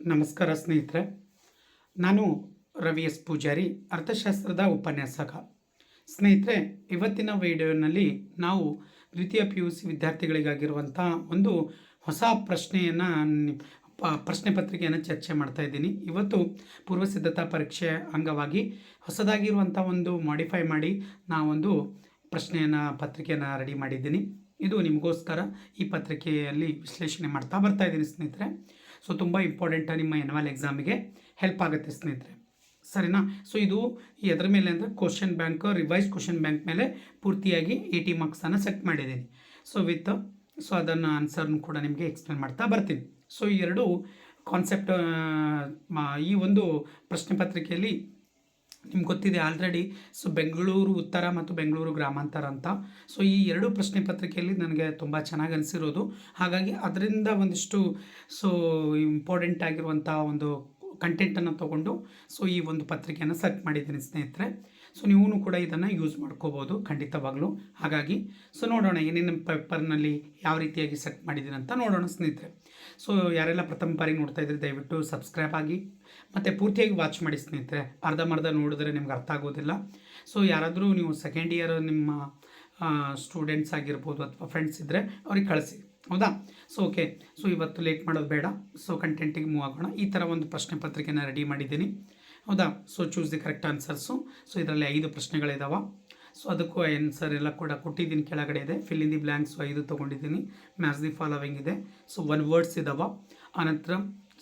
ನಮಸ್ಕಾರ ಸ್ನೇಹಿತರೆ. ನಾನು ರವಿ ಎಸ್ ಪೂಜಾರಿ, ಅರ್ಥಶಾಸ್ತ್ರದ ಉಪನ್ಯಾಸಕ. ಸ್ನೇಹಿತರೆ, ಇವತ್ತಿನ ವಿಡಿಯೋನಲ್ಲಿ ನಾವು ದ್ವಿತೀಯ ಪಿ ಯು ಸಿ ವಿದ್ಯಾರ್ಥಿಗಳಿಗಾಗಿರುವಂಥ ಒಂದು ಹೊಸ ಪ್ರಶ್ನೆಯನ್ನು ಪ್ರಶ್ನೆ ಪತ್ರಿಕೆಯನ್ನು ಚರ್ಚೆ ಮಾಡ್ತಾ ಇದ್ದೀನಿ. ಇವತ್ತು ಪೂರ್ವ ಸಿದ್ಧತಾ ಪರೀಕ್ಷೆ ಅಂಗವಾಗಿ ಹೊಸದಾಗಿರುವಂಥ ಒಂದು ಮಾಡಿಫೈ ಮಾಡಿ ನಾವೊಂದು ಪ್ರಶ್ನೆಯನ್ನು, ಪತ್ರಿಕೆಯನ್ನು ರೆಡಿ ಮಾಡಿದ್ದೀನಿ. ಇದು ನಿಮಗೋಸ್ಕರ ಈ ಪತ್ರಿಕೆಯಲ್ಲಿ ವಿಶ್ಲೇಷಣೆ ಮಾಡ್ತಾ ಬರ್ತಾ ಇದ್ದೀನಿ ಸ್ನೇಹಿತರೆ. ಸೊ ತುಂಬ ಇಂಪಾರ್ಟೆಂಟ್ ನಿಮ್ಮ ಎನ್ವಲ್ ಎಕ್ಸಾಮಿಗೆ ಹೆಲ್ಪ್ ಆಗುತ್ತೆ ಸ್ನೇಹಿತರೆ. ಸರಿನಾ? ಸೊ ಇದು ಎದ್ರ ಮೇಲೆ ಅಂದರೆ question bank revise question bank ಮೇಲೆ ಪೂರ್ತಿಯಾಗಿ ಏಯ್ಟಿ ಮಾರ್ಕ್ಸನ್ನು ಸೆಟ್ ಮಾಡಿದ್ದೀನಿ. ಸೊ ವಿತ್ ಸೊ ಅದನ್ನು ಆನ್ಸರ್ನು ಕೂಡ ನಿಮಗೆ ಎಕ್ಸ್ಪ್ಲೇನ್ ಮಾಡ್ತಾ ಬರ್ತೀನಿ. ಸೊ ಈ ಎರಡು ಕಾನ್ಸೆಪ್ಟ್ ಈ ಒಂದು ಪ್ರಶ್ನೆ ಪತ್ರಿಕೆಯಲ್ಲಿ ನಿಮ್ಗೆ ಗೊತ್ತಿದೆ ಆಲ್ರೆಡಿ ಸೊ ಬೆಂಗಳೂರು ಉತ್ತರ ಮತ್ತು ಬೆಂಗಳೂರು ಗ್ರಾಮಾಂತರ ಅಂತ. ಸೊ ಈ ಎರಡು ಪ್ರಶ್ನೆ ಪತ್ರಿಕೆಯಲ್ಲಿ ನನಗೆ ತುಂಬ ಚೆನ್ನಾಗಿ ಅನಿಸಿರೋದು. ಹಾಗಾಗಿ ಅದರಿಂದ ಒಂದಿಷ್ಟು ಸೊ ಇಂಪಾರ್ಟೆಂಟ್ ಆಗಿರುವಂಥ ಒಂದು ಕಂಟೆಂಟನ್ನು ತೊಗೊಂಡು ಸೊ ಈ ಒಂದು ಪತ್ರಿಕೆಯನ್ನು ಸೆಟ್ ಮಾಡಿದ್ದೀನಿ ಸ್ನೇಹಿತರೆ. ಸೊ ನೀವು ಕೂಡ ಇದನ್ನು ಯೂಸ್ ಮಾಡ್ಕೋಬೋದು ಖಂಡಿತವಾಗ್ಲೂ. ಹಾಗಾಗಿ ಸೊ ನೋಡೋಣ ಏನೇನು ಪೇಪರ್ನಲ್ಲಿ ಯಾವ ರೀತಿಯಾಗಿ ಸೆಟ್ ಮಾಡಿದ್ದೀನಿ ಅಂತ ನೋಡೋಣ ಸ್ನೇಹಿತರೆ. ಸೊ ಯಾರೆಲ್ಲ ಪ್ರಥಮ ಬಾರಿ ನೋಡ್ತಾ ಇದ್ದರೆ ದಯವಿಟ್ಟು ಸಬ್ಸ್ಕ್ರೈಬ್ ಆಗಿ ಮತ್ತು ಪೂರ್ತಿಯಾಗಿ ವಾಚ್ ಮಾಡಿ ಸ್ನೇಹಿತರೆ ಅರ್ಧಂಬರ್ಧ ನೋಡಿದ್ರೆ ನಿಮ್ಗೆ ಅರ್ಥ ಆಗೋದಿಲ್ಲ. ಸೊ ಯಾರಾದರೂ ನೀವು ಸೆಕೆಂಡ್ ಇಯರ್ ನಿಮ್ಮ ಸ್ಟೂಡೆಂಟ್ಸ್ ಆಗಿರ್ಬೋದು ಅಥವಾ ಫ್ರೆಂಡ್ಸ್ ಇದ್ದರೆ ಅವ್ರಿಗೆ ಕಳಿಸಿ. ಹೌದಾ? ಸೊ ಓಕೆ ಸೊ ಇವತ್ತು ಲೇಟ್ ಮಾಡೋದು ಬೇಡ. ಸೊ ಕಂಟೆಂಟಿಗೆ ಮೂವ್ ಆಗೋಣ. ಈ ಥರ ಒಂದು ಪ್ರಶ್ನೆ ಪತ್ರಿಕೆನ ರೆಡಿ ಮಾಡಿದ್ದೀನಿ. ಹೌದಾ? So choose the correct answers so ಇದರಲ್ಲಿ ಐದು ಪ್ರಶ್ನೆಗಳಿದಾವೆ. ಸೊ ಅದಕ್ಕೂ ಆನ್ಸರ್ ಎಲ್ಲ ಕೂಡ ಕೊಟ್ಟಿದ್ದೀನಿ. ಕೆಳಗಡೆ ಇದೆ. ಫಿಲ್ ಇನ್ ದಿ ಬ್ಲ್ಯಾಂಕ್ಸು ಐದು ತೊಗೊಂಡಿದ್ದೀನಿ. ಮ್ಯಾಚ್ ದಿ ಫಾಲೋವಿಂಗ್ ಇದೆ. ಸೊ ಒನ್ ವರ್ಡ್ಸ್ ಇದಾವೆ. ಆನಂತರ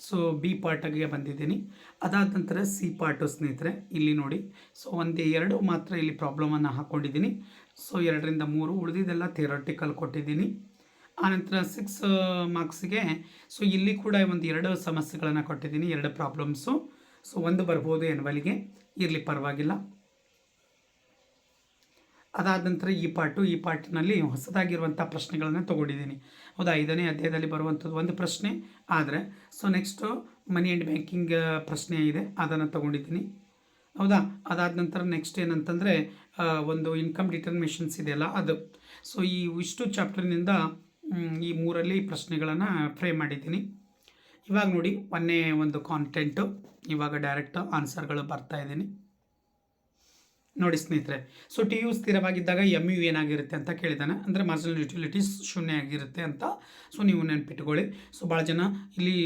ಸೊ ಬಿ ಪಾರ್ಟಿಗೆ ಬಂದಿದ್ದೀನಿ. ಅದಾದ ನಂತರ ಸಿ ಪಾರ್ಟು ಸ್ನೇಹಿತರೆ, ಇಲ್ಲಿ ನೋಡಿ. ಸೊ ಒಂದು ಎರಡು ಮಾತ್ರ ಇಲ್ಲಿ ಪ್ರಾಬ್ಲಮನ್ನು ಹಾಕ್ಕೊಂಡಿದ್ದೀನಿ ಸೊ ಎರಡರಿಂದ ಮೂರು ಉಳಿದಿದ್ದೆಲ್ಲ ಥಿಯರಟಿಕಲ್ ಕೊಟ್ಟಿದ್ದೀನಿ. ಆನಂತರ ಸಿಕ್ಸ್ ಮಾರ್ಕ್ಸ್ಗೆ ಸೊ ಇಲ್ಲಿ ಕೂಡ ಒಂದು ಎರಡು ಸಮಸ್ಯೆಗಳನ್ನು ಕೊಟ್ಟಿದ್ದೀನಿ, ಎರಡು ಪ್ರಾಬ್ಲಮ್ಸು ಸೊ ಒಂದು ಬರ್ಬೋದು ಎನ್ವಲ್ಗೆ ಇರಲಿ ಪರವಾಗಿಲ್ಲ. ಅದಾದ ನಂತರ ಈ ಪಾಟು ಈ ಪಾಟಿನಲ್ಲಿ ಹೊಸದಾಗಿರುವಂಥ ಪ್ರಶ್ನೆಗಳನ್ನು ತೊಗೊಂಡಿದ್ದೀನಿ. ಹೌದಾ? ಐದನೇ ಅಧ್ಯಾಯದಲ್ಲಿ ಬರುವಂಥದ್ದು ಒಂದು ಪ್ರಶ್ನೆ. ಆದರೆ so next money and banking ಪ್ರಶ್ನೆ ಇದೆ. ಅದನ್ನು ತೊಗೊಂಡಿದ್ದೀನಿ. ಹೌದಾ? ಅದಾದ ನಂತರ ನೆಕ್ಸ್ಟ್ ಏನಂತಂದರೆ ಒಂದು ಇನ್ಕಮ್ ಡಿಟರ್ಮಿಷನ್ಸ್ ಇದೆಯಲ್ಲ ಅದು. ಸೊ ಈ ಇಷ್ಟು ಚಾಪ್ಟರ್ನಿಂದ ಈ ಮೂರಲ್ಲಿ ಪ್ರಶ್ನೆಗಳನ್ನು ಫ್ರೇಮ್ ಮಾಡಿದ್ದೀನಿ. ಇವಾಗ ನೋಡಿ, ಒಂದೇ ಒಂದು ಕಾಂಟೆಂಟು ಇವಾಗ ಡೈರೆಕ್ಟ್ ಆನ್ಸರ್ಗಳು ಬರ್ತಾ ಇದ್ದೀನಿ. ನೋಡಿ ಸ್ನೇಹಿತರೆ. ಸೊ ಟಿ ಯು ಸ್ಥಿರವಾಗಿದ್ದಾಗ ಎಂ ಯು ಏನಾಗಿರುತ್ತೆ ಅಂತ ಕೇಳಿದ್ದಾನೆ ಅಂದರೆ ಮಾರ್ಜಿನಲ್ ಯುಟಿಲಿಟೀಸ್ ಶೂನ್ಯ ಆಗಿರುತ್ತೆ ಅಂತ. ಸೊ ನೀವು ನೆನ್ಪಿಟ್ಕೊಳ್ಳಿ. ಸೊ ಭಾಳ ಜನ ಇಲ್ಲಿ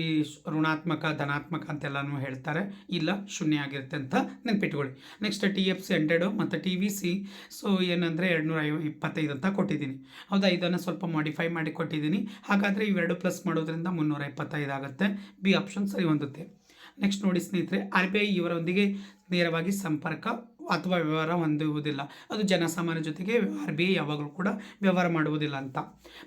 ಋಣಾತ್ಮಕ, ಧನಾತ್ಮಕ ಅಂತೆಲ್ಲನೂ ಹೇಳ್ತಾರೆ. ಇಲ್ಲ, ಶೂನ್ಯ ಆಗಿರುತ್ತೆ ಅಂತ ನೆನ್ಪಿಟ್ಕೊಳ್ಳಿ. Next T F C hundred ಮತ್ತು ಟಿ ವಿ ಸಿ ಸೊ ಏನಂದರೆ ಎರಡುನೂರ ಐವ ಇಪ್ಪತ್ತೈದು ಅಂತ ಕೊಟ್ಟಿದ್ದೀನಿ. ಹೌದಾ? ಇದನ್ನು ಸ್ವಲ್ಪ ಮಾಡಿಫೈ ಮಾಡಿ ಕೊಟ್ಟಿದ್ದೀನಿ. ಹಾಗಾದರೆ ಇವೆರಡು ಪ್ಲಸ್ ಮಾಡೋದ್ರಿಂದ ಮುನ್ನೂರ ಇಪ್ಪತ್ತೈದು ಆಗುತ್ತೆ. ಬಿ ಆಪ್ಷನ್ ಸರಿ ಹೊಂದುತ್ತೆ. ನೆಕ್ಸ್ಟ್ ನೋಡಿ ಸ್ನೇಹಿತರೆ ಆರ್ ಬಿ ಐ ಇವರೊಂದಿಗೆ ನೇರವಾಗಿ ಸಂಪರ್ಕ ಅಥವಾ ವ್ಯವಹಾರ ಹೊಂದುವುದಿಲ್ಲ. ಅದು ಜನಸಾಮಾನ್ಯ ಜೊತೆಗೆ ಆರ್ ಬಿ ಐ ಯಾವಾಗಲೂ ಕೂಡ ವ್ಯವಹಾರ ಮಾಡುವುದಿಲ್ಲ ಅಂತ.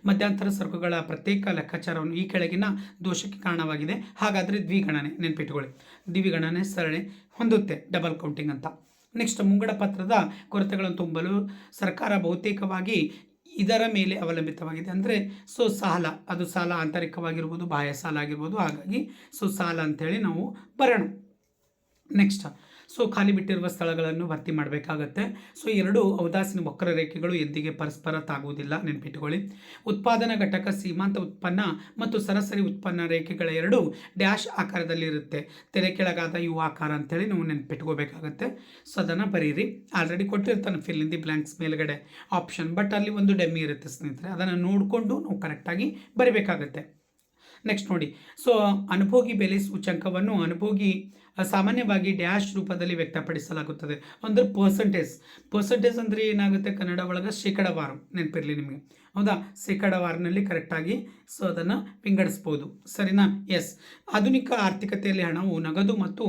ಮಧ್ಯಂತರ ಸರಕುಗಳ ಪ್ರತ್ಯೇಕ ಲೆಕ್ಕಾಚಾರವನ್ನು ಈ ಕೆಳಗಿನ ದೋಷಕ್ಕೆ ಕಾರಣವಾಗಿದೆ. ಹಾಗಾದರೆ ದ್ವಿಗಣನೆ ನೆನ್ಪಿಟ್ಕೊಳ್ಳಿ. ದ್ವಿಗಣನೆ ಸರಣಿ ಹೊಂದುತ್ತೆ ಡಬಲ್ ಕೌಂಟಿಂಗ್ ಅಂತ. ನೆಕ್ಸ್ಟ್ ಮುಂಗಡ ಪತ್ರದ ಕೊರತೆಗಳನ್ನು ತುಂಬಲು ಸರ್ಕಾರ ಬಹುತೇಕವಾಗಿ ಇದರ ಮೇಲೆ ಅವಲಂಬಿತವಾಗಿದೆ. ಅಂದರೆ ಸೊ ಸಾಲ ಅದು ಸಾಲ ಆಂತರಿಕವಾಗಿರ್ಬೋದು, ಬಾಹ್ಯ ಸಾಲ ಆಗಿರ್ಬೋದು, ಹಾಗಾಗಿ ಸೊ ಸಾಲ ಅಂಥೇಳಿ ನಾವು ಬರೋಣ. ನೆಕ್ಸ್ಟ್ ಸೊ ಖಾಲಿ ಬಿಟ್ಟಿರುವ ಸ್ಥಳಗಳನ್ನು ಭರ್ತಿ ಮಾಡಬೇಕಾಗತ್ತೆ. ಸೊ ಎರಡು ವಕ್ರ ರೇಖೆಗಳು ಎಂದಿಗೆ ಪರಸ್ಪರ ತಾಗುವುದಿಲ್ಲ. ನೆನಪಿಟ್ಟುಕೊಳ್ಳಿ. ಉತ್ಪಾದನಾ ಘಟಕ ಸೀಮಾಂತ ಉತ್ಪನ್ನ ಮತ್ತು ಸರಾಸರಿ ಉತ್ಪನ್ನ ರೇಖೆಗಳ ಎರಡು ಡ್ಯಾಶ್ ಆಕಾರದಲ್ಲಿರುತ್ತೆ. ತೆರೆ ಕೆಳಗಾದ ಯುವ ಆಕಾರ ಅಂತೇಳಿ ನಾವು ನೆನಪಿಟ್ಕೋಬೇಕಾಗತ್ತೆ. ಸೊ ಅದನ್ನು ಬರೀರಿ. ಆಲ್ರೆಡಿ ಕೊಟ್ಟಿರ್ತಾನೆ ಫಿಲ್ ಇನ್ ದಿ ಬ್ಲ್ಯಾಂಕ್ಸ್ ಮೇಲ್ಗಡೆ. ಆಪ್ಷನ್ ಬಟ್ ಅಲ್ಲಿ ಒಂದು ಡೆಮ್ಮಿ ಇರುತ್ತೆ ಸ್ನೇಹಿತರೆ. ಅದನ್ನು ನೋಡಿಕೊಂಡು ನಾವು ಕರೆಕ್ಟಾಗಿ ಬರಿಬೇಕಾಗತ್ತೆ. ನೆಕ್ಸ್ಟ್ ನೋಡಿ. ಸೊ ಅನುಭೋಗಿ ಬೆಲೆ ಸೂಚಂಕವನ್ನು ಅನುಭೋಗಿ ಸಾಮಾನ್ಯವಾಗಿ ಡ್ಯಾಶ್ ರೂಪದಲ್ಲಿ ವ್ಯಕ್ತಪಡಿಸಲಾಗುತ್ತದೆ. ಅಂದರೆ ಪರ್ಸಂಟೇಜ್ ಪರ್ಸಂಟೇಜ್ ಅಂದರೆ ಏನಾಗುತ್ತೆ? ಕನ್ನಡ ಒಳಗೆ ಶೇಕಡವಾರು ನೆನಪಿರಲಿ ನಿಮಗೆ. ಹೌದಾ? ಶೇಕಡವಾರಿನಲ್ಲಿ ಕರೆಕ್ಟಾಗಿ ಸೊ, ಅದನ್ನು ವಿಂಗಡಿಸ್ಬೋದು. ಸರಿನಾ? ಎಸ್ ಆಧುನಿಕ ಆರ್ಥಿಕತೆಯಲ್ಲಿ ಹಣವು ನಗದು ಮತ್ತು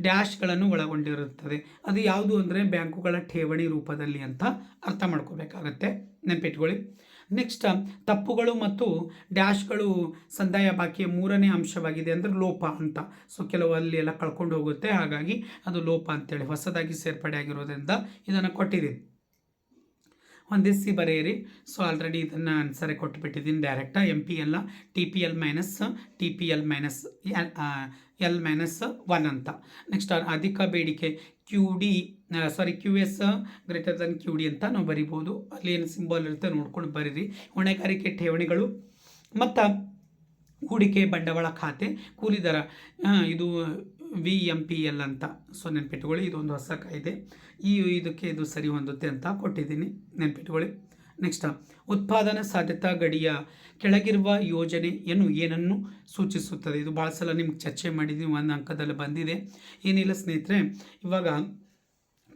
ಡ್ಯಾಶ್ಗಳನ್ನು ಒಳಗೊಂಡಿರುತ್ತದೆ. ಅದು ಯಾವುದು ಅಂದರೆ ಬ್ಯಾಂಕುಗಳ ಠೇವಣಿ ರೂಪದಲ್ಲಿ ಅಂತ ಅರ್ಥ ಮಾಡ್ಕೋಬೇಕಾಗತ್ತೆ. ನೆನಪಿಟ್ಕೊಳ್ಳಿ. ನೆಕ್ಸ್ಟ್ ತಪ್ಪುಗಳು ಮತ್ತು ಡ್ಯಾಶ್ಗಳು ಸಂದಾಯ ಬಾಕಿಯ ಮೂರನೇ ಅಂಶವಾಗಿದೆ ಅಂದರೆ ಲೋಪ ಅಂತ. ಸೊ ಕೆಲವು ಅಲ್ಲಿ ಎಲ್ಲ ಕಳ್ಕೊಂಡು ಹೋಗುತ್ತೆ. ಹಾಗಾಗಿ ಅದು ಲೋಪ ಅಂತೇಳಿ ಹೊಸದಾಗಿ ಸೇರ್ಪಡೆ ಆಗಿರೋದ್ರಿಂದ ಇದನ್ನು ಕೊಟ್ಟಿದ್ದೀನಿ ಹೊಂದಿಸಿ ಬರೆಯಿರಿ. ಸೊ ಆಲ್ರೆಡಿ ಇದನ್ನು ಆನ್ಸರೇ ಕೊಟ್ಟುಬಿಟ್ಟಿದ್ದೀನಿ direct M P L T P L minus T P L minus L minus one ಅಂತ. ನೆಕ್ಸ್ಟ್ ಅಧಿಕ ಬೇಡಿಕೆ Q D sorry Q S greater than Q D ಅಂತ ನಾವು ಬರಿಬೋದು. ಅಲ್ಲಿ ಏನು ಸಿಂಬಲ್ ಇರುತ್ತೆ ನೋಡ್ಕೊಂಡು ಬರೀರಿ. ಹೊಣೆಗಾರಿಕೆ ಠೇವಣಿಗಳು, ಮತ್ತು ಹೂಡಿಕೆ ಬಂಡವಾಳ ಖಾತೆ, ಕೂಲಿ ದರ ಇದು ವಿ ಎಂ ಪಿ ಎಲ್ ಅಂತ ಸೊ ನೆನ್ಪಿಟ್ಕೊಳ್ಳಿ. ಇದೊಂದು ಹೊಸ ಕಾಯ್ದೆ. ಈ, ಇದಕ್ಕೆ ಇದು ಸರಿ ಹೊಂದುತ್ತೆ ಅಂತ ಕೊಟ್ಟಿದ್ದೀನಿ. ನೆನ್ಪಿಟ್ಕೊಳ್ಳಿ. ನೆಕ್ಸ್ಟ್ ಉತ್ಪಾದನಾ ಸಾಧ್ಯತಾ ಗಡಿಯ ಕೆಳಗಿರುವ ಯೋಜನೆಯನ್ನು ಏನನ್ನು ಸೂಚಿಸುತ್ತದೆ? ಇದು ಭಾಳ ಸಲ ನಿಮ್ಗೆ ಚರ್ಚೆ ಮಾಡಿದ್ದೀವಿ ಒಂದು ಅಂಕದಲ್ಲಿ ಬಂದಿದೆ. ಏನಿಲ್ಲ ಸ್ನೇಹಿತರೆ, ಇವಾಗ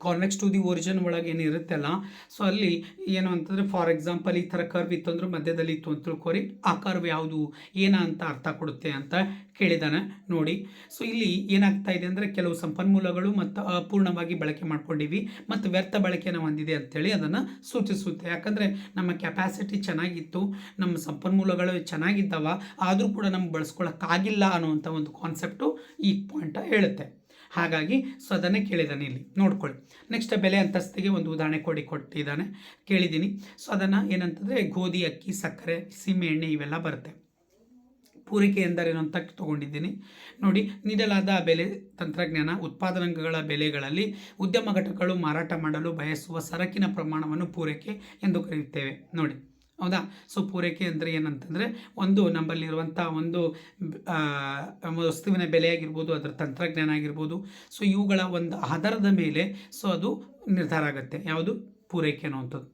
ಕಾನ್ವೆಕ್ಸ್ ಟು ದಿ ಒರಿಜಿನ್ ಒಳಗೆ ಏನಿರುತ್ತಲ್ಲ ಸೊ ಅಲ್ಲಿ? ಏನು ಅಂತಂದರೆ ಫಾರ್ ಎಕ್ಸಾಂಪಲ್ ಈ ಥರ ಕರ್ವ್ ಇತ್ತು ಅಂದ್ರೆ ಮಧ್ಯದಲ್ಲಿ ಇತ್ತು ಅಂತ ತಿಳ್ಕೊರಿ. ಆ ಕರ್ವ್ ಯಾವುದು? ಏನ ಅಂತ ಅರ್ಥ ಕೊಡುತ್ತೆ ಅಂತ ಕೇಳಿದಾನೆ ನೋಡಿ. ಸೊ ಇಲ್ಲಿ ಏನಾಗ್ತಾ ಇದೆ ಅಂದರೆ ಕೆಲವು ಸಂಪನ್ಮೂಲಗಳು ಮತ್ತು ಅಪೂರ್ಣವಾಗಿ ಬಳಕೆ ಮಾಡ್ಕೊಂಡಿವಿ ಮತ್ತು ವ್ಯರ್ಥ ಬಳಕೆಯನ್ನು ಹೊಂದಿದೆ ಅಂತೇಳಿ ಅದನ್ನು ಸೂಚಿಸುತ್ತೆ. ಯಾಕಂದರೆ ನಮ್ಮ ಕೆಪಾಸಿಟಿ ಚೆನ್ನಾಗಿತ್ತು, ನಮ್ಮ ಸಂಪನ್ಮೂಲಗಳು ಚೆನ್ನಾಗಿದ್ದಾವ, ಆದರೂ ಕೂಡ ನಮ್ಗೆ ಬಳಸ್ಕೊಳ್ಳೋಕ್ಕಾಗಿಲ್ಲ ಅನ್ನುವಂಥ ಒಂದು ಕಾನ್ಸೆಪ್ಟು ಈ ಪಾಯಿಂಟ ಹೇಳುತ್ತೆ. ಹಾಗಾಗಿ ಸೊ ಅದನ್ನೇ ಕೇಳಿದ್ದಾನೆ ಇಲ್ಲಿ. ನೋಡ್ಕೊಳ್ಳಿ. ನೆಕ್ಸ್ಟ್ ಬೆಲೆ ಅಂತಸ್ತಿಗೆ ಒಂದು ಉದಾಹರಣೆ ಕೊಡಿ ಕೊಟ್ಟಿದ್ದಾನೆ. ಕೇಳಿದ್ದೀನಿ. ಸೊ ಅದನ್ನು ಏನಂತಂದರೆ ಗೋಧಿ, ಅಕ್ಕಿ, ಸಕ್ಕರೆ, ಸೀಮೆ, ಎಣ್ಣೆ ಇವೆಲ್ಲ ಬರುತ್ತೆ. ಪೂರೈಕೆ ಎಂದರೇನು ಅಂತ ತಗೊಂಡಿದ್ದೀನಿ. ನೋಡಿ, ನೀಡಲಾದ ಬೆಲೆ ತಂತ್ರಜ್ಞಾನ, ಉತ್ಪಾದನಾಂಗಗಳ ಬೆಲೆಗಳಲ್ಲಿ ಉದ್ಯಮ ಘಟಕಗಳು ಮಾರಾಟ ಮಾಡಲು ಬಯಸುವ ಸರಕಿನ ಪ್ರಮಾಣವನ್ನು ಪೂರೈಕೆ ಎಂದು ಕರೆಯುತ್ತೇವೆ. ನೋಡಿ. ಹೌದಾ? ಸೊ ಪೂರೈಕೆ ಅಂದರೆ ಏನಂತಂದರೆ, ಒಂದು ನಮ್ಮಲ್ಲಿರುವಂಥ ಒಂದು ವಸ್ತುವಿನ ಬೆಲೆ ಆಗಿರ್ಬೋದು ಅದರ ತಂತ್ರಜ್ಞಾನ ಆಗಿರ್ಬೋದು. ಸೊ ಇವುಗಳ ಒಂದು ಆಧಾರದ ಮೇಲೆ ಸೊ ಅದು ನಿರ್ಧಾರ ಆಗುತ್ತೆ. ಯಾವುದು? ಪೂರೈಕೆ ಅನ್ನುವಂಥದ್ದು.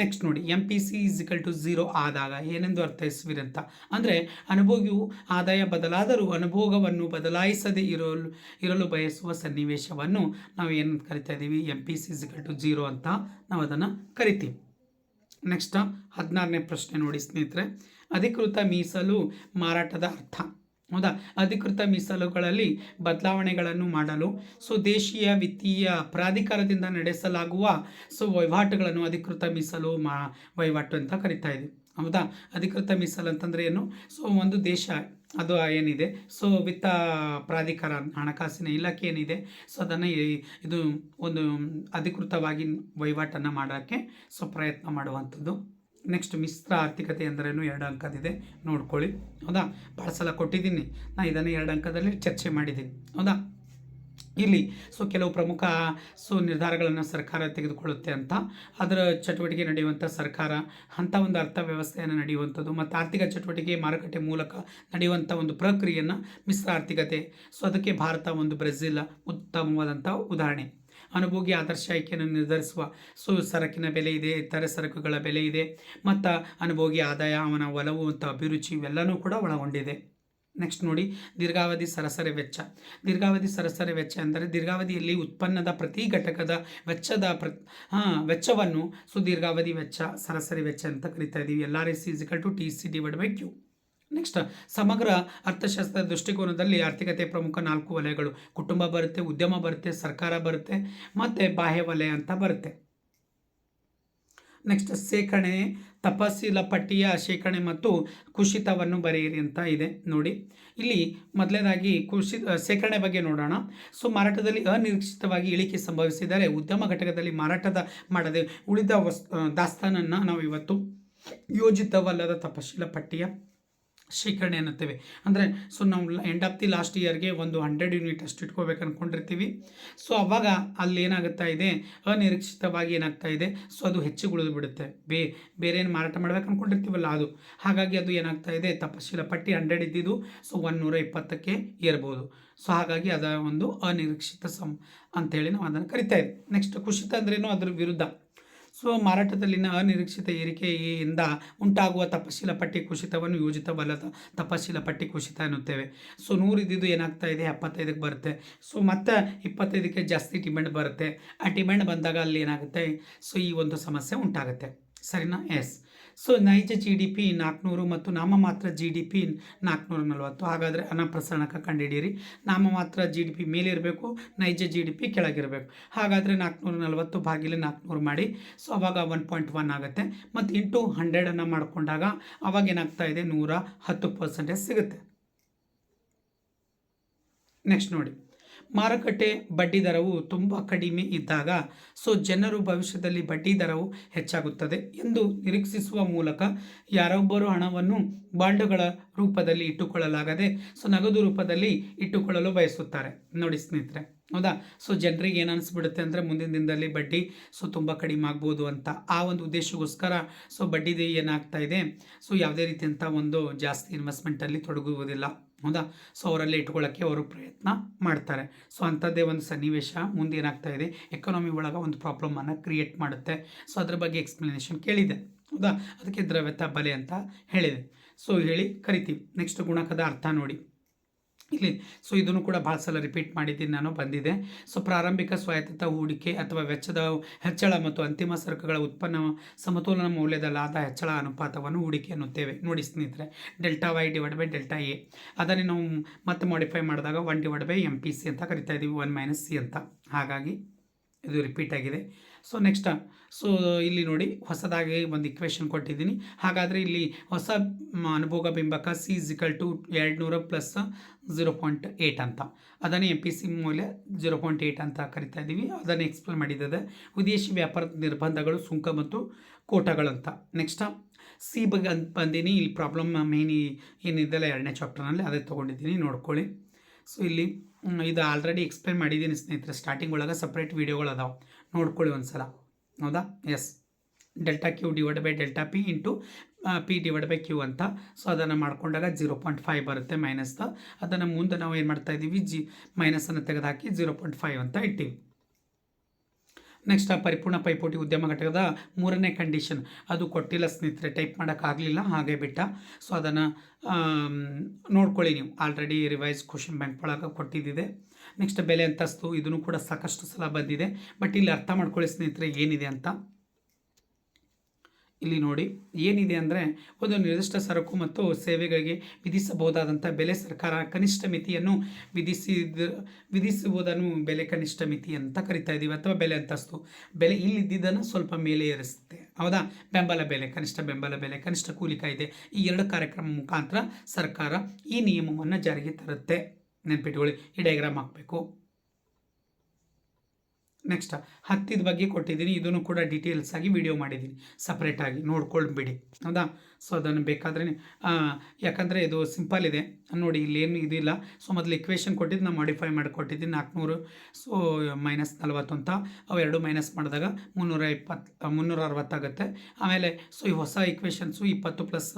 ನೆಕ್ಸ್ಟ್ ನೋಡಿ M P C equal to zero ಆದಾಗ ಏನೆಂದು ಅರ್ಥೈಸುವಿರಿ ಅಂದರೆ, ಅನುಭೋಗಿಯು ಆದಾಯ ಬದಲಾದರೂ ಅನುಭೋಗವನ್ನು ಬದಲಾಯಿಸದೆ ಇರಲು ಇರಲು ಬಯಸುವ ಸನ್ನಿವೇಶವನ್ನು ನಾವು ಏನಂತ ಕರಿತಾ ಇದ್ದೀವಿ M P C equal to zero ಅಂತ ನಾವು ಅದನ್ನು ಕರಿತೀವಿ. ನೆಕ್ಸ್ಟ್ ಹದಿನಾರನೇ ಪ್ರಶ್ನೆ ನೋಡಿ ಸ್ನೇಹಿತರೆ. ಅಧಿಕೃತ ಮೀಸಲು ಮಾರಾಟದ ಅರ್ಥ. ಹೌದಾ? ಅಧಿಕೃತ ಮೀಸಲುಗಳಲ್ಲಿ ಬದಲಾವಣೆಗಳನ್ನು ಮಾಡಲು ಸೊ ದೇಶೀಯ ವಿತ್ತೀಯ ಪ್ರಾಧಿಕಾರದಿಂದ ನಡೆಸಲಾಗುವ ಸೊ ವಹಿವಾಟುಗಳನ್ನು ಅಧಿಕೃತ ಮೀಸಲು ಮಾ, ವಹಿವಾಟು ಅಂತ ಕರಿತಾ ಇದೆ. ಹೌದಾ? ಅಧಿಕೃತ ಮೀಸಲು ಅಂತಂದರೆ ಏನು? ಸೊ, ಒಂದು ದೇಶ ಅದು ಏನಿದೆ. ಸೊ ವಿತ್ತ ಪ್ರಾಧಿಕಾರ ಹಣಕಾಸಿನ ಇಲಾಖೆ ಏನಿದೆ ಸೊ ಅದನ್ನು ಇದು ಒಂದು ಅಧಿಕೃತವಾಗಿ ವಹಿವಾಟನ್ನು ಮಾಡೋಕ್ಕೆ ಸೊ ಪ್ರಯತ್ನ ಮಾಡುವಂಥದ್ದು. ನೆಕ್ಸ್ಟ್ ಮಿಶ್ರ ಆರ್ಥಿಕತೆ ಅಂದ್ರೇನು ಎರಡು ಅಂಕದಿದೆ. ನೋಡ್ಕೊಳ್ಳಿ. ಹೌದಾ? ಭಾಳ ಸಲ ಕೊಟ್ಟಿದ್ದೀನಿ. ನಾನು ಇದನ್ನು ಎರಡು ಅಂಕದಲ್ಲಿ ಚರ್ಚೆ ಮಾಡಿದ್ದೀನಿ. ಹೌದಾ? ಇಲ್ಲಿ. ಸೊ ಕೆಲವು ಪ್ರಮುಖ ಸೊ ನಿರ್ಧಾರಗಳನ್ನು ಸರ್ಕಾರ ತೆಗೆದುಕೊಳ್ಳುತ್ತೆ ಅಂತ. ಅದರ ಚಟುವಟಿಕೆ ನಡೆಯುವಂಥ ಸರ್ಕಾರ ಅಂಥ ಒಂದು ಅರ್ಥವ್ಯವಸ್ಥೆಯನ್ನು ನಡೆಯುವಂಥದ್ದು ಮತ್ತು ಆರ್ಥಿಕ ಚಟುವಟಿಕೆ ಮಾರುಕಟ್ಟೆ ಮೂಲಕ ನಡೆಯುವಂಥ ಒಂದು ಪ್ರಕ್ರಿಯೆಯನ್ನು ಮಿಶ್ರ ಆರ್ಥಿಕತೆ. ಸೊ ಅದಕ್ಕೆ ಭಾರತ ಒಂದು ಬ್ರೆಜಿಲ್ ಉತ್ತಮವಾದಂಥ ಉದಾಹರಣೆ. ಅನುಭೋಗಿ ಆದರ್ಶ ಆಯ್ಕೆಯನ್ನು ನಿರ್ಧರಿಸುವ. ಸೊ ಸರಕಿನ ಬೆಲೆ ಇದೆ, ಇತರೆ ಸರಕುಗಳ ಬೆಲೆ ಇದೆ, ಮತ್ತು ಅನುಭೋಗಿ ಆದಾಯ, ಅವನ ಒಲವು ಮತ್ತು ಅಭಿರುಚಿ ಇವೆಲ್ಲವೂ ಕೂಡ ಒಳಗೊಂಡಿದೆ. ನೆಕ್ಸ್ಟ್ ನೋಡಿ, ದೀರ್ಘಾವಧಿ ಸರಾಸರಿ ವೆಚ್ಚ. ದೀರ್ಘಾವಧಿ ಸರಾಸರಿ ವೆಚ್ಚ ಅಂದರೆ ದೀರ್ಘಾವಧಿಯಲ್ಲಿ ಉತ್ಪನ್ನದ ಪ್ರತಿ ಘಟಕದ ವೆಚ್ಚದ ಪ್ರ, ಹಾಂ, ವೆಚ್ಚವನ್ನು ಸೊ ದೀರ್ಘಾವಧಿ ವೆಚ್ಚ, ಸರಾಸರಿ ವೆಚ್ಚ ಅಂತ ಕರಿತಾ ಇದ್ದೀವಿ L R S equal to T C divide by Q next ಸಮಗ್ರ ಅರ್ಥಶಾಸ್ತ್ರದ ದೃಷ್ಟಿಕೋನದಲ್ಲಿ ಆರ್ಥಿಕತೆ ಪ್ರಮುಖ ನಾಲ್ಕು ವಲಯಗಳು. ಕುಟುಂಬ ಬರುತ್ತೆ, ಉದ್ಯಮ ಬರುತ್ತೆ, ಸರ್ಕಾರ ಬರುತ್ತೆ, ಮತ್ತು ಬಾಹ್ಯ ವಲಯ ಅಂತ ಬರುತ್ತೆ. ನೆಕ್ಸ್ಟ್ ಶೇಖರಣೆ ತಪಶೀಲ ಪಟ್ಟಿಯ ಶೇಖರಣೆ ಮತ್ತು ಕುಸಿತವನ್ನು ಬರೆಯಿರಿ ಅಂತ ಇದೆ. ನೋಡಿ, ಇಲ್ಲಿ ಮೊದಲನೇದಾಗಿ ಕುಸಿ ಶೇಖರಣೆ ಬಗ್ಗೆ ನೋಡೋಣ. ಸೊ, ಮಾರಾಟದಲ್ಲಿ ಅನಿರೀಕ್ಷಿತವಾಗಿ ಇಳಿಕೆ ಸಂಭವಿಸಿದರೆ ಉದ್ಯಮ ಘಟಕದಲ್ಲಿ ಮಾರಾಟದ ಮಾಡದೆ ಉಳಿದ ವಸ್ ದಾಸ್ತಾನನ್ನು ನಾವು ಇವತ್ತು ಯೋಜಿತವಲ್ಲದ ತಪಶೀಲ ಪಟ್ಟಿಯ ಶೇಖರಣೆ ಅನ್ನುತ್ತೇವೆ ಅಂದರೆ ಸೊ ನಾವು ಎಂಡ್ ಆಫ್ ದಿ ಲಾಸ್ಟ್ ಇಯರ್ಗೆ ಒಂದು ಹಂಡ್ರೆಡ್ ಯೂನಿಟ್ ಅಷ್ಟು ಇಟ್ಕೋಬೇಕು ಅಂದ್ಕೊಂಡಿರ್ತೀವಿ ಸೊ ಅವಾಗ ಅಲ್ಲಿ ಏನಾಗುತ್ತಾ ಇದೆ? ಅನಿರೀಕ್ಷಿತವಾಗಿ ಏನಾಗ್ತಾ ಇದೆ? ಸೊ ಅದು ಹೆಚ್ಚು ಉಳಿದು ಬಿಡುತ್ತೆ. ಬೇ, ಬೇರೆ ಏನು ಮಾರಾಟ ಮಾಡ್ಬೇಕು ಅಂದ್ಕೊಂಡಿರ್ತೀವಲ್ಲ ಅದು. ಹಾಗಾಗಿ ಅದು ಏನಾಗ್ತಾ ಇದೆ? ತಪಶೀಲ ಪಟ್ಟಿ ಹಂಡ್ರೆಡ್ ಇದ್ದಿದ್ದು ಸೊ ನೂರ ಇಪ್ಪತ್ತಕ್ಕೆ ಏರ್ಬೋದು. ಸೊ ಹಾಗಾಗಿ ಅದರ ಒಂದು ಅನಿರೀಕ್ಷಿತ ಸಂ ಅಂತೇಳಿ ನಾವು ಅದನ್ನು ಕರಿತಾ ಇದ್ದೀವಿ ನೆಕ್ಸ್ಟ್ ಕುಸಿತ ಅಂದ್ರೇನು? ಅದ್ರ ವಿರುದ್ಧ. ಸೊ ಮಾರಾಟದಲ್ಲಿನ ಅನಿರೀಕ್ಷಿತ ಏರಿಕೆಯಿಂದ ಉಂಟಾಗುವ ತಪಶೀಲ ಪಟ್ಟಿ ಕುಸಿತವನ್ನು ಯೋಜಿತವಲ್ಲದ ತಪಶೀಲ ಪಟ್ಟಿ ಕುಸಿತ ಎನ್ನುತ್ತೇವೆ. ಸೊ ನೂರು ಇದ್ದಿದ್ದು ಏನಾಗ್ತಾ ಇದೆ? ಎಪ್ಪತ್ತೈದಕ್ಕೆ ಬರುತ್ತೆ. ಸೊ ಮತ್ತೆ ಇಪ್ಪತ್ತೈದಕ್ಕೆ ಜಾಸ್ತಿ ಡಿಮ್ಯಾಂಡ್ ಬರುತ್ತೆ. ಆ ಡಿಮ್ಯಾಂಡ್ ಬಂದಾಗ ಅಲ್ಲಿ ಏನಾಗುತ್ತೆ? ಸೊ ಈ ಒಂದು ಸಮಸ್ಯೆ ಉಂಟಾಗುತ್ತೆ. ಸರಿನಾ? ಎಸ್. ಸೊ ನೈಜ ಜಿ ಡಿ ಪಿ ನಾಲ್ಕುನೂರು ಮತ್ತು ನಾಮಮಾತ್ರ ಜಿ ಡಿ ಪಿ ನಾಲ್ಕುನೂರ ನಲವತ್ತು. ಹಾಗಾದರೆ ಅನಪ್ರಸರಣಕ್ಕೆ ಕಂಡುಹಿಡಿಯಿರಿ ನಾಮಮಾತ್ರ ಜಿ ಡಿ ಪಿ ಮೇಲಿರಬೇಕು, ನೈಜ ಜಿ ಡಿ ಪಿ ಕೆಳಗಿರಬೇಕು. ಹಾಗಾದರೆ ನಾಲ್ಕುನೂರ ನಲವತ್ತು ಭಾಗಿಲೆ ನಾಲ್ಕುನೂರು ಮಾಡಿ. ಸೊ ಅವಾಗ ಒನ್ ಪಾಯಿಂಟ್ ಒನ್ ಆಗುತ್ತೆ. ಮತ್ತು ಇಂಟು ಹಂಡ್ರೆಡನ್ನು ಮಾಡಿಕೊಂಡಾಗ ಅವಾಗ ಏನಾಗ್ತಾ ಇದೆ? ನೂರ ಹತ್ತು ಪರ್ಸೆಂಟೇಜ್ ಸಿಗುತ್ತೆ. ನೆಕ್ಸ್ಟ್ ನೋಡಿ. ಮಾರುಕಟ್ಟೆ ಬಡ್ಡಿ ದರವು ತುಂಬ ಕಡಿಮೆ ಇದ್ದಾಗ ಸೊ ಜನರು ಭವಿಷ್ಯದಲ್ಲಿ ಬಡ್ಡಿ ದರವು ಹೆಚ್ಚಾಗುತ್ತದೆ ಎಂದು ನಿರೀಕ್ಷಿಸುವ ಮೂಲಕ ಯಾರೊಬ್ಬರು ಹಣವನ್ನು ಬಾಂಡುಗಳ ರೂಪದಲ್ಲಿ ಇಟ್ಟುಕೊಳ್ಳಲಾಗದೆ ಸೊ ನಗದು ರೂಪದಲ್ಲಿ ಇಟ್ಟುಕೊಳ್ಳಲು ಬಯಸುತ್ತಾರೆ. ನೋಡಿ ಸ್ನೇಹಿತರೆ, ಹೌದಾ? ಸೊ ಜನರಿಗೆ ಏನು ಅನಿಸ್ಬಿಡುತ್ತೆ ಅಂದರೆ ಮುಂದಿನ ದಿನದಲ್ಲಿ ಬಡ್ಡಿ ಸೊ ತುಂಬ ಕಡಿಮೆ ಆಗ್ಬೋದು ಅಂತ ಆ ಒಂದು ಉದ್ದೇಶಕ್ಕೋಸ್ಕರ ಸೊ ಬಡ್ಡಿದು ಏನಾಗ್ತಾ ಇದೆ? ಸೊ ಯಾವುದೇ ರೀತಿಯಂಥ ಒಂದು ಜಾಸ್ತಿ ಇನ್ವೆಸ್ಟ್ಮೆಂಟಲ್ಲಿ ತೊಡಗುವುದಿಲ್ಲ. ಹೌದಾ ಸೊ ಅವರಲ್ಲಿ ಇಟ್ಕೊಳ್ಳೋಕ್ಕೆ ಅವರು ಪ್ರಯತ್ನ ಮಾಡ್ತಾರೆ. ಸೊ ಅಂಥದ್ದೇ ಒಂದು ಸನ್ನಿವೇಶ ಮುಂದೆ ಏನಾಗ್ತಾ ಇದೆ? ಎಕನಾಮಿ ಒಳಗೆ ಒಂದು ಪ್ರಾಬ್ಲಮನ್ನು ಕ್ರಿಯೇಟ್ ಮಾಡುತ್ತೆ. ಸೊ ಅದ್ರ ಬಗ್ಗೆ ಎಕ್ಸ್ಪ್ಲನೇಷನ್ ಕೇಳಿದೆ. ಹೌದಾ? ಅದಕ್ಕೆ ದ್ರವ್ಯತಾ ಬಲೆ ಅಂತ ಹೇಳಿದೆ. ಸೊ ಹೇಳಿ, ಕರಿತೀವಿ. ನೆಕ್ಸ್ಟ್ ಗುಣಕದ ಅರ್ಥ ನೋಡಿ. ಇಲ್ಲಿ ಸೊ ಇದನ್ನು ಕೂಡ ಭಾಳ ಸಲ ರಿಪೀಟ್ ಮಾಡಿದ್ದೀನಿ ನಾನು, ಬಂದಿದೆ. ಸೊ ಪ್ರಾರಂಭಿಕ ಸ್ವಾಯತ್ತ ಹೂಡಿಕೆ ಅಥವಾ ವೆಚ್ಚದ ಹೆಚ್ಚಳ ಮತ್ತು ಅಂತಿಮ ಸರಕುಗಳ ಉತ್ಪನ್ನ ಸಮತೋಲನ ಮೌಲ್ಯದ ಲಾಭ, ಹೆಚ್ಚಳ, ಅನುಪಾತವನ್ನು ಹೂಡಿಕೆ ಅನ್ನುತ್ತೇವೆ ನೋಡಿ ಸ್ನೇಹಿತರೆ, delta Y divide by delta A. ಅದನ್ನೇ ನಾವು ಮತ್ತೆ ಮಾಡಿಫೈ ಮಾಡಿದಾಗ one divide by M P C ಅಂತ ಕರಿತಾ ಇದ್ದೀವಿ ಒನ್ ಮೈನಸ್ ಸಿ ಅಂತ. ಹಾಗಾಗಿ ಇದು ರಿಪೀಟ್ ಆಗಿದೆ. ಸೊ ನೆಕ್ಸ್ಟ್ ಸೊ ಇಲ್ಲಿ ನೋಡಿ ಹೊಸದಾಗಿ ಒಂದು ಇಕ್ವೇಷನ್ ಕೊಟ್ಟಿದ್ದೀನಿ. ಹಾಗಾದರೆ ಇಲ್ಲಿ ಹೊಸ ಅನುಭೋಗ ಬಿಂಬಕ ಸಿ ಇಸಿಕಲ್ ಟು ಎರಡು ನೂರ ಪ್ಲಸ್ ಝೀರೋ ಪಾಯಿಂಟ್ ಏಯ್ಟ್ ಅಂತ. ಅದನ್ನೇ ಎಂ ಪಿ ಸಿ ಮೌಲ್ಯ ಝೀರೋ ಪಾಯಿಂಟ್ ಏಯ್ಟ್ ಅಂತ ಕರಿತಾ ಇದ್ದೀವಿ ಅದನ್ನು ಎಕ್ಸ್ಪ್ಲೇನ್ ಮಾಡಿದ್ದಾರೆ ವಿದೇಶಿ ವ್ಯಾಪಾರ ನಿರ್ಬಂಧಗಳು, ಸುಂಕ ಮತ್ತು ಕೋಟಗಳಂತ ನೆಕ್ಸ್ಟ್ ಸಿ ಬಗ್ಗೆ ಅಂತ ಬಂದೀನಿ. ಇಲ್ಲಿ ಪ್ರಾಬ್ಲಮ್ ಮೇನ್ ಏನಿದೆಲ್ಲ ಎರಡನೇ ಚಾಪ್ಟರ್ನಲ್ಲಿ ಅದೇ ತೊಗೊಂಡಿದ್ದೀನಿ. ನೋಡ್ಕೊಳ್ಳಿ. ಸೊ ಇಲ್ಲಿ ಇದು ಆಲ್ರೆಡಿ ಎಕ್ಸ್ಪ್ಲೇನ್ ಮಾಡಿದ್ದೀನಿ ಸ್ನೇಹಿತರೆ. ಸ್ಟಾರ್ಟಿಂಗ್ ಒಳಗೆ ಸಪ್ರೇಟ್ ವೀಡಿಯೋಗಳು ಅದಾವೆ ನೋಡ್ಕೊಳ್ಳಿ ಒಂದು ಸಲ ಹೌದಾ? S delta Q divide by delta P into P divide by Q ಅಂತ. ಸೊ ಅದನ್ನು ಮಾಡ್ಕೊಂಡಾಗ ಜೀರೋ ಪಾಯಿಂಟ್ ಫೈವ್ ಬರುತ್ತೆ ಮೈನಸ್ದ ಅದನ್ನು ಮುಂದೆ ನಾವು ಏನು ಮಾಡ್ತಾ ಇದ್ದೀವಿ ಜಿ ಮೈನಸನ್ನು ತೆಗೆದುಹಾಕಿ ಜೀರೋ ಪಾಯಿಂಟ್ ಫೈವ್ ಅಂತ ಇಟ್ಟಿವಿ. ನೆಕ್ಸ್ಟ್ ಆ, ಪರಿಪೂರ್ಣ ಪೈಪೋಟಿ ಉದ್ಯಮ ಘಟಕದ ಮೂರನೇ ಕಂಡೀಷನ್ ಅದು ಕೊಟ್ಟಿಲ್ಲ ಸ್ನೇಹಿತರೆ ಟೈಪ್ ಮಾಡೋಕ್ಕಾಗಲಿಲ್ಲ ಹಾಗೆ ಬಿಟ್ಟ. ಸೊ ಅದನ್ನು ನೋಡ್ಕೊಳ್ಳಿ ನೀವು. ಆಲ್ರೆಡಿ ರಿವೈಸ್ ಕ್ವಶನ್ ಬ್ಯಾಂಕ್ ಒಳಗೆ ಕೊಟ್ಟಿದ್ದಿದೆ. ನೆಕ್ಸ್ಟ್ ಬೆಲೆ ಅಂತಸ್ತು, ಇದನ್ನು ಕೂಡ ಸಾಕಷ್ಟು ಸಲ ಬಂದಿದೆ. ಬಟ್ ಇಲ್ಲಿ ಅರ್ಥ ಮಾಡ್ಕೊಳ್ಳಿ ಸ್ನೇಹಿತರೆ, ಏನಿದೆ ಅಂತ? ಇಲ್ಲಿ ನೋಡಿ, ಏನಿದೆ ಅಂದರೆ, ಒಂದು ನಿರ್ದಿಷ್ಟ ಸರಕು ಮತ್ತು ಸೇವೆಗಳಿಗೆ ವಿಧಿಸಬಹುದಾದಂಥ ಬೆಲೆ ಸರ್ಕಾರ ಕನಿಷ್ಠ ಮಿತಿಯನ್ನು ವಿಧಿಸಿದ ವಿಧಿಸುವುದನ್ನು ಬೆಲೆ ಕನಿಷ್ಠ ಮಿತಿ ಅಂತ ಕರಿತಾ ಇದ್ದೀವಿ, ಅಥವಾ ಬೆಲೆ ಅಂತಸ್ತು. ಬೆಲೆ ಇಲ್ಲಿದ್ದನ್ನು ಸ್ವಲ್ಪ ಮೇಲೆ ಏರಿಸುತ್ತೆ. ಹೌದಾ? ಬೆಂಬಲ ಬೆಲೆ, ಕನಿಷ್ಠ ಬೆಂಬಲ ಬೆಲೆ, ಕನಿಷ್ಠ ಕೂಲಿ ಕಾಯ್ದೆ, ಈ ಎರಡು ಕಾರ್ಯಕ್ರಮ ಮುಖಾಂತರ ಸರ್ಕಾರ ಈ ನಿಯಮವನ್ನು ಜಾರಿಗೆ ತರುತ್ತೆ. ನೆನ್ಪಿಟ್ಕೊಳ್ಳಿ. ಈ ಡಯಾಗ್ರಾಮ್ ಹಾಕಬೇಕು. ನೆಕ್ಸ್ಟ್ ಹತ್ತಿದ ಬಗ್ಗೆ ಕೊಟ್ಟಿದ್ದೀನಿ. ಇದನ್ನು ಕೂಡ ಡೀಟೇಲ್ಸ್ ಆಗಿ ವಿಡಿಯೋ ಮಾಡಿದ್ದೀನಿ. ಸಪ್ರೇಟಾಗಿ ನೋಡ್ಕೊಳ್ಬಿಡಿ. ಹೌದಾ? ಸೊ ಅದನ್ನು ಬೇಕಾದ್ರೆ ಯಾಕಂದರೆ ಇದು ಸಿಂಪಲ್ ಇದೆ. ನೋಡಿ, ಇಲ್ಲಿ ಏನು ಇದಿಲ್ಲ. ಸೊ ಮೊದಲು ಇಕ್ವೇಷನ್ ಕೊಟ್ಟಿದ್ದು, ನಾನು ಮಾಡಿಫೈ ಮಾಡಿ ಕೊಟ್ಟಿದ್ದೀನಿ ನಾಲ್ಕುನೂರು ಸೊ ಮೈನಸ್ ನಲ್ವತ್ತು ಅಂತ ಅವೆರಡು ಮೈನಸ್ ಮಾಡಿದಾಗ ಮುನ್ನೂರ ಇಪ್ಪತ್ತು, ಮುನ್ನೂರ ಅರವತ್ತಾಗುತ್ತೆ ಆಮೇಲೆ ಸೊ ಈ ಹೊಸ ಇಕ್ವೇಷನ್ಸು ಇಪ್ಪತ್ತು ಪ್ಲಸ್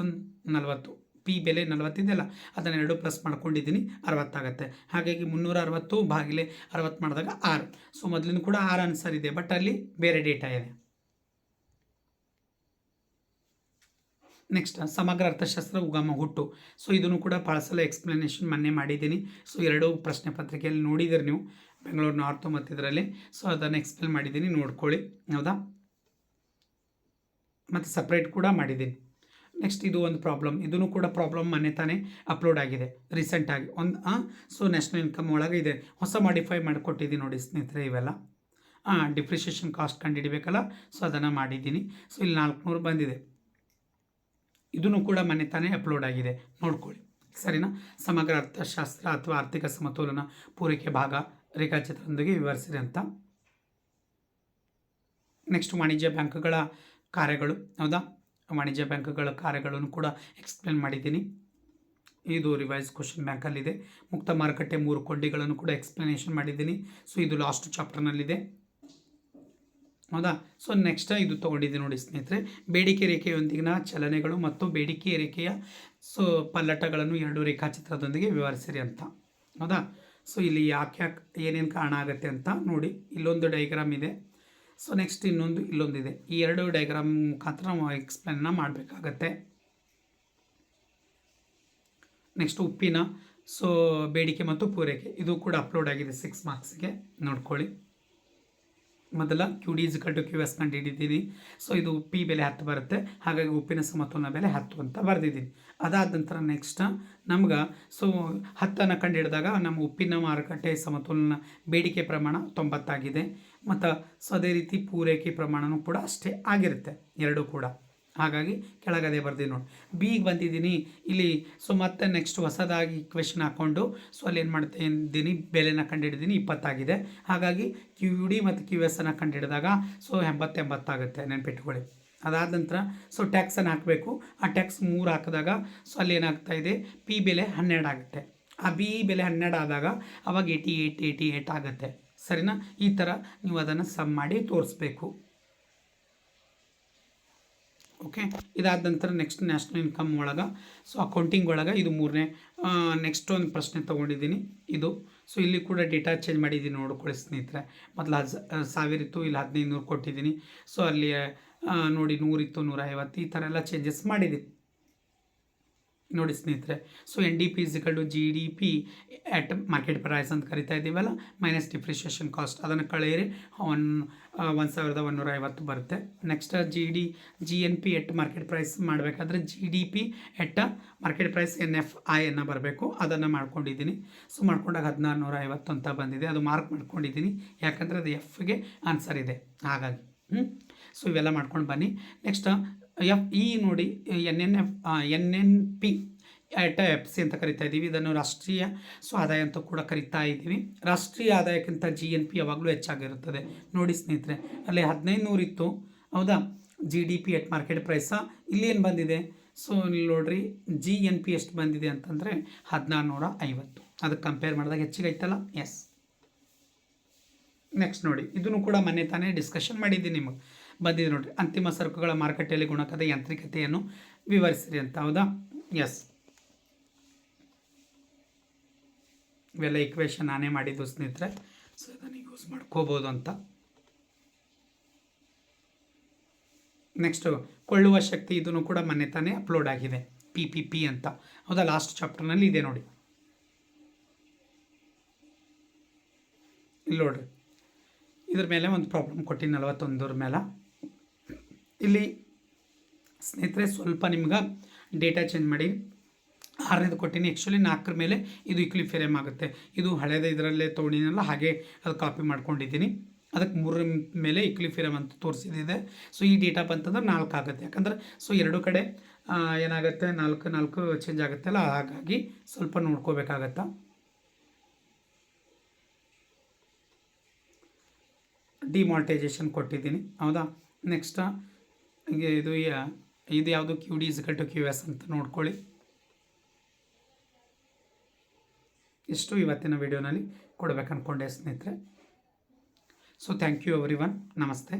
ನಲ್ವತ್ತು. ಪಿ ಬೆಲೆ ನಲವತ್ತಿದೆಯಲ್ಲ, ಅದನ್ನು ಎರಡು ಪ್ಲಸ್ ಮಾಡ್ಕೊಂಡಿದ್ದೀನಿ, ಅರವತ್ತಾಗತ್ತೆ. ಹಾಗಾಗಿ ಮುನ್ನೂರ ಅರವತ್ತು ಬಾಗಿಲೆ ಅರವತ್ತು ಮಾಡಿದಾಗ ಆರು. ಸೊ, ಮೊದಲಿನ ಕೂಡ ಆರು ಆನ್ಸರ್ ಇದೆ ಬಟ್ ಅಲ್ಲಿ ಬೇರೆ ಡೇಟಾ ಇದೆ. ನೆಕ್ಸ್ಟ್ ಸಮಗ್ರ ಅರ್ಥಶಾಸ್ತ್ರ ಉಗಮ ಹುಟ್ಟು. ಸೊ, ಇದನ್ನು ಕೂಡ ಭಾಳ ಸಲ ಎಕ್ಸ್ಪ್ಲನೇಷನ್ ಮೊನ್ನೆ ಮಾಡಿದ್ದೀನಿ. ಸೊ, ಎರಡು ಪ್ರಶ್ನೆ ಪತ್ರಿಕೆಯಲ್ಲಿ ನೋಡಿದಿರಿ ನೀವು, ಬೆಂಗಳೂರು ನಾರ್ತ್ ಮತ್ತು ಇದರಲ್ಲಿ ಸೊ, ಅದನ್ನು ಎಕ್ಸ್ಪ್ಲೇನ್ ಮಾಡಿದ್ದೀನಿ, ನೋಡ್ಕೊಳ್ಳಿ. ಹೌದಾ? ಮತ್ತು ಸಪ್ರೇಟ್ ಕೂಡ ಮಾಡಿದ್ದೀನಿ. ನೆಕ್ಸ್ಟ್ ಇದು ಒಂದು ಪ್ರಾಬ್ಲಮ್ ಇದನ್ನು ಕೂಡ ಪ್ರಾಬ್ಲಮ್ ಮನೆ ತಾನೇ ಅಪ್ಲೋಡ್ ಆಗಿದೆ ರೀಸೆಂಟಾಗಿ ಒಂದು ಸೊ ನ್ಯಾಷನಲ್ ಇನ್ಕಮ್ ಒಳಗೆ ಇದೆ. ಹೊಸ ಮಾಡಿಫೈ ಮಾಡಿಕೊಟ್ಟಿದ್ದೀನಿ ನೋಡಿ ಸ್ನೇಹಿತರೆ ಇವೆಲ್ಲ. ಹಾಂ ಡಿಪ್ರಿಷಿಯೇಷನ್ ಕಾಸ್ಟ್ ಕಂಡುಹಿಡಿಬೇಕಲ್ಲ ಸೊ ಅದನ್ನು ಮಾಡಿದ್ದೀನಿ. ಸೊ ಇಲ್ಲಿ ನಾಲ್ಕುನೂರು ಬಂದಿದೆ. ಇದೂ ಕೂಡ ಮನೆ ತಾನೇ ಅಪ್ಲೋಡ್ ಆಗಿದೆ. ನೋಡ್ಕೊಳ್ಳಿ. ಸರಿನಾ? ಸಮಗ್ರ ಅರ್ಥಶಾಸ್ತ್ರ ಅಥವಾ ಆರ್ಥಿಕ ಸಮತೋಲನ ಪೂರೈಕೆ ಭಾಗ ರೇಖಾಚಿತ್ರದೊಂದಿಗೆ ವಿವರಿಸಿದೆ ಅಂತ. ನೆಕ್ಸ್ಟ್ ವಾಣಿಜ್ಯ ಬ್ಯಾಂಕ್ಗಳ ಕಾರ್ಯಗಳು, ಹೌದಾ? ವಾಣಿಜ್ಯ ಬ್ಯಾಂಕ್ಗಳ ಕಾರ್ಯಗಳನ್ನು ಕೂಡ ಎಕ್ಸ್ಪ್ಲೇನ್ ಮಾಡಿದ್ದೀನಿ. ಇದು ರಿವೈಸ್ ಕ್ವಶನ್ ಬ್ಯಾಂಕಲ್ಲಿದೆ ಮುಕ್ತ ಮಾರುಕಟ್ಟೆ ಮೂರು ಕೊಂಡಿಗಳನ್ನು ಕೂಡ ಎಕ್ಸ್ಪ್ಲನೇಷನ್ ಮಾಡಿದ್ದೀನಿ. ಸೊ ಇದು ಲಾಸ್ಟ್ ಚಾಪ್ಟರ್ನಲ್ಲಿದೆ ಹೌದಾ? ಸೊ ನೆಕ್ಸ್ಟ್ ಇದು ತೊಗೊಂಡಿದ್ದೆ ನೋಡಿ ಸ್ನೇಹಿತರೆ. ಬೇಡಿಕೆ ರೇಖೆಯೊಂದಿಗಿನ ಚಲನೆಗಳು ಮತ್ತು ಬೇಡಿಕೆ ರೇಖೆಯ ಸೊ ಪಲ್ಲಟಗಳನ್ನು ಎರಡು ರೇಖಾಚಿತ್ರದೊಂದಿಗೆ ವಿವರಿಸಿರಿ ಅಂತ. ಹೌದಾ? ಸೊ ಇಲ್ಲಿ ಯಾಕೆ ಯಾಕೆ ಏನೇನು ಕಾರಣ ಆಗುತ್ತೆ ಅಂತ ನೋಡಿ. ಇಲ್ಲೊಂದು ಡೈಗ್ರಾಮ್ ಇದೆ. ಸೊ ನೆಕ್ಸ್ಟ್ ಇನ್ನೊಂದು, ಇಲ್ಲೊಂದಿದೆ. ಈ ಎರಡು ಡಯಾಗ್ರಾಮ್ ಮುಖಾಂತರ ನಾವು ಎಕ್ಸ್ಪ್ಲೇನ್ನ ಮಾಡಬೇಕಾಗತ್ತೆ. ನೆಕ್ಸ್ಟ್ ಉಪ್ಪಿನ ಸೊ ಬೇಡಿಕೆ ಮತ್ತು ಪೂರೈಕೆ. ಇದು ಕೂಡ ಅಪ್ಲೋಡ್ ಆಗಿದೆ ಸಿಕ್ಸ್ ಮಾರ್ಕ್ಸ್ಗೆ ನೋಡ್ಕೊಳ್ಳಿ. ಮೊದಲ Q D is to Q S ಕಂಡುಹಿಡಿದ್ದೀನಿ so ಇದು ಪಿ ಬೆಲೆ ಹತ್ತು ಬರುತ್ತೆ. ಹಾಗಾಗಿ ಉಪ್ಪಿನ ಸಮತೋಲನ ಬೆಲೆ ಹತ್ತು ಅಂತ ಬರೆದಿದ್ದೀನಿ. ಅದಾದ ನಂತರ ನೆಕ್ಸ್ಟ್ ನಮ್ಗೆ ಸೊ ಹತ್ತನ್ನು ಕಂಡುಹಿಡಿದಾಗ ನಮ್ಮ ಉಪ್ಪಿನ ಮಾರುಕಟ್ಟೆ ಸಮತೋಲನ ಬೇಡಿಕೆ ಪ್ರಮಾಣ ತೊಂಬತ್ತಾಗಿದೆ. ಮತ್ತು ಸೊ ಅದೇ ರೀತಿ ಪೂರೈಕೆ ಪ್ರಮಾಣವೂ ಕೂಡ ಅಷ್ಟೇ ಆಗಿರುತ್ತೆ, ಎರಡೂ ಕೂಡ. ಹಾಗಾಗಿ ಕೆಳಗದೇ ಬರ್ತೀನಿ ನೋಡಿ. ಬಿಗೆ ಬಂದಿದ್ದೀನಿ. ಇಲ್ಲಿ ಸೊ ಮತ್ತೆ ನೆಕ್ಸ್ಟ್ ಹೊಸದಾಗಿ ಕ್ವೆಶನ್ ಹಾಕ್ಕೊಂಡು ಸೊ ಅಲ್ಲಿ ಏನು ಮಾಡ್ತಾ ಇದ್ದೀನಿ? ಬೆಲೆನ ಕಂಡುಹಿಡಿದೀನಿ ಇಪ್ಪತ್ತಾಗಿದೆ. ಹಾಗಾಗಿ ಕ್ಯೂ ಯು ಡಿ ಮತ್ತು ಕ್ಯೂ ಎಸ್ ಅನ್ನು ಕಂಡುಹಿಡಿದಾಗ ಸೊ ಎಂಬತ್ತೆಂಬತ್ತಾಗುತ್ತೆ ನೆನ್ಪಿಟ್ಕೊಳ್ಳಿ. ಅದಾದ ನಂತರ ಸೊ ಟ್ಯಾಕ್ಸನ್ನು ಹಾಕಬೇಕು. ಆ ಟ್ಯಾಕ್ಸ್ ಮೂರು ಹಾಕಿದಾಗ ಸೊ ಅಲ್ಲಿ ಏನಾಗ್ತಾ ಇದೆ? ಪಿ ಬೆಲೆ ಹನ್ನೆರಡು ಆಗುತ್ತೆ. ಆ ಬಿ ಬೆಲೆ ಹನ್ನೆರಡು ಆದಾಗ, ಅವಾಗ ಏಯ್ಟಿ ಏಯ್ಟ್ ಏಯ್ಟಿ ಏಯ್ಟ್ ಆಗುತ್ತೆ. ಸರಿನಾ? ಈ ಥರ ನೀವು ಅದನ್ನು ಸಮ್ ಮಾಡಿ ತೋರಿಸ್ಬೇಕು. ಓಕೆ ಇದಾದ ನಂತರ ನೆಕ್ಸ್ಟ್ ನ್ಯಾಷನಲ್ ಇನ್ಕಮ್ ಒಳಗೆ ಸೊ ಅಕೌಂಟಿಂಗ್ ಒಳಗೆ ಇದು ಮೂರನೇ ನೆಕ್ಸ್ಟ್ ಒಂದು ಪ್ರಶ್ನೆ ತೊಗೊಂಡಿದ್ದೀನಿ ಇದು ಸೊ ಇಲ್ಲಿ ಕೂಡ ಡೇಟಾ ಚೇಂಜ್ ಮಾಡಿದ್ದೀನಿ ನೋಡ್ಕೊಳ್ಳಿ ಸ್ನೇಹಿತರೆ. ಮೊದಲು ಹಜ್ ಸಾವಿರ ಇತ್ತು, ಇಲ್ಲಿ ಹದಿನೈದು ನೂರು ಕೊಟ್ಟಿದ್ದೀನಿ ಸೊ ಅಲ್ಲಿ ನೋಡಿ ನೂರಿತ್ತು ನೂರ ಐವತ್ತು ಈ ಥರ ಎಲ್ಲ ಚೇಂಜಸ್ ಮಾಡಿದ್ದೀನಿ ನೋಡಿ ಸ್ನೇಹಿತರೆ so N D P is equal to G D P at market price ಅಂತ ಕರಿತಾ ಇದ್ದೀವಲ್ಲ ಮೈನಸ್ ಡಿಪ್ರಿಷಿಯೇಷನ್ ಕಾಸ್ಟ್ ಅದನ್ನು ಕಳೆಯಿರಿ ಒನ್ ಒಂದು ಸಾವಿರದ ಒಂದೂರ ಐವತ್ತು ಬರುತ್ತೆ. Next G D G N P at market price ಮಾಡಬೇಕಾದ್ರೆ G D P at market price N F I ಅನ್ನು ಬರಬೇಕು, ಅದನ್ನು ಮಾಡ್ಕೊಂಡಿದ್ದೀನಿ. ಸೊ ಮಾಡ್ಕೊಂಡಾಗ ಹದಿನಾರು ನೂರ ಐವತ್ತು ಅಂತ ಬಂದಿದೆ, ಅದು ಮಾರ್ಕ್ ಮಾಡ್ಕೊಂಡಿದ್ದೀನಿ, ಯಾಕಂದರೆ ಅದು ಎಫ್ಗೆ ಆನ್ಸರ್ ಇದೆ, ಹಾಗಾಗಿ. ಹ್ಞೂ ಸೊ ಇವೆಲ್ಲ ಮಾಡ್ಕೊಂಡು ಬನ್ನಿ. ನೆಕ್ಸ್ಟ್ ಎಫ್ ಇ ನೋಡಿ N N F N N P at F C ಅಂತ ಕರಿತಾ ಇದ್ದೀವಿ. ಇದನ್ನು ರಾಷ್ಟ್ರೀಯ ಸೊ ಆದಾಯ ಅಂತ ಕೂಡ ಕರಿತಾ ಇದ್ದೀವಿ. ರಾಷ್ಟ್ರೀಯ ಆದಾಯಕ್ಕಿಂತ ಜಿ ಎನ್ ಪಿ ಯಾವಾಗಲೂ ಹೆಚ್ಚಾಗಿರುತ್ತದೆ. ನೋಡಿ ಸ್ನೇಹಿತರೆ, ಅಲ್ಲಿ ಹದಿನೈದು ಇತ್ತು. ಹೌದಾ? G D P at market price ಇಲ್ಲಿ ಏನು ಬಂದಿದೆ? ಸೊ ಇಲ್ಲಿ ನೋಡ್ರಿ ಜಿ ಎನ್ ಪಿ ಎಷ್ಟು ಬಂದಿದೆ ಅಂತಂದರೆ ಹದಿನಾರು ನೂರ ಐವತ್ತು ಅದಕ್ಕೆ ಕಂಪೇರ್ ಮಾಡಿದಾಗ ಹೆಚ್ಚಿಗೆ ಐತಲ್ಲ ಎಸ್ ನೆಕ್ಸ್ಟ್ ನೋಡಿ, ಇದನ್ನು ಕೂಡ ಮೊನ್ನೆ ತಾನೇ ಡಿಸ್ಕಷನ್ ಮಾಡಿದ್ದೀನಿ ನಿಮಗೆ. ಬಂದಿದೆ ನೋಡಿರಿ. ಅಂತಿಮ ಸರಕುಗಳ ಮಾರುಕಟ್ಟೆಯಲ್ಲಿ ಗುಣಕದ ಯಾಂತ್ರಿಕತೆಯನ್ನು ವಿವರಿಸಿರಿ ಅಂತ, ಹೌದಾ? ಎಸ್ ಇವೆಲ್ಲ ಇಕ್ವೇಶನ್ ನಾನೇ ಮಾಡಿದ್ದು ಸ್ನೇಹಿತರೆ. ಸೊ ಇದನ್ನು ಯೂಸ್ ಮಾಡ್ಕೋಬೋದು ಅಂತ. ನೆಕ್ಸ್ಟು ಕೊಳ್ಳುವ ಶಕ್ತಿ ಇದನ್ನು ಕೂಡ ಮೊನ್ನೆ ತಾನೇ ಅಪ್ಲೋಡ್ ಆಗಿದೆ. ಪಿ ಪಿ ಪಿ ಅಂತ. ಹೌದಾ? ಲಾಸ್ಟ್ ಚಾಪ್ಟರ್ನಲ್ಲಿ ಇದೆ ನೋಡಿ. ಇಲ್ಲಿ ನೋಡ್ರಿ. ಇದ್ರ ಮೇಲೆ ಒಂದು ಪ್ರಾಬ್ಲಮ್ ಕೊಟ್ಟಿನಿ, ನಲವತ್ತೊಂದರ ಮೇಲೆ. ಇಲ್ಲಿ ಸ್ನೇಹಿತರೆ, ಸ್ವಲ್ಪ ನಿಮ್ಗೆ ಡೇಟಾ ಚೇಂಜ್ ಮಾಡಿ. ಆರನೇದು ಕೊಟ್ಟಿನಿ. ಆ್ಯಕ್ಚುಲಿ ನಾಲ್ಕರ ಮೇಲೆ ಇದು ಇಕ್ಲಿಫೆರಿಯಮ್ ಆಗುತ್ತೆ. ಇದು ಹಳೆಯದ ಇದರಲ್ಲೇ ತೊಗೊಂಡಿನಲ್ಲ, ಹಾಗೆ ಅದು ಕಾಪಿ ಮಾಡ್ಕೊಂಡಿದ್ದೀನಿ. ಅದಕ್ಕೆ ಮೂರರ ಮೇಲೆ ಇಕ್ಲಿಫಿರಮ್ ಅಂತ ತೋರಿಸಿದಿದೆ. ಸೊ ಈ ಡೇಟಾ ಬಂತಂದ್ರೆ ನಾಲ್ಕು ಆಗುತ್ತೆ. ಯಾಕಂದ್ರೆ ಸೊ ಎರಡು ಕಡೆ ಏನಾಗುತ್ತೆ? ನಾಲ್ಕು ನಾಲ್ಕು ಚೇಂಜ್ ಆಗುತ್ತಲ್ಲ, ಹಾಗಾಗಿ ಸ್ವಲ್ಪ ನೋಡ್ಕೋಬೇಕಾಗತ್ತಾ? ಡಿಮಾಲ್ಟೈಜೇಷನ್ ಕೊಟ್ಟಿದ್ದೀನಿ. ಹೌದಾ? ನೆಕ್ಸ್ಟ್ ಹೀಗೆ ಇದು ಇದು ಯಾವುದು Q D is equal to Q S ಅಂತ ನೋಡ್ಕೊಳ್ಳಿ. ಇಷ್ಟು ಇವತ್ತಿನ ವಿಡಿಯೋನಲ್ಲಿ ಕೊಡ್ಬೇಕು ಅಂದ್ಕೊಂಡೆ ಸ್ನೇಹಿತರೆ. So thank you everyone ನಮಸ್ತೆ.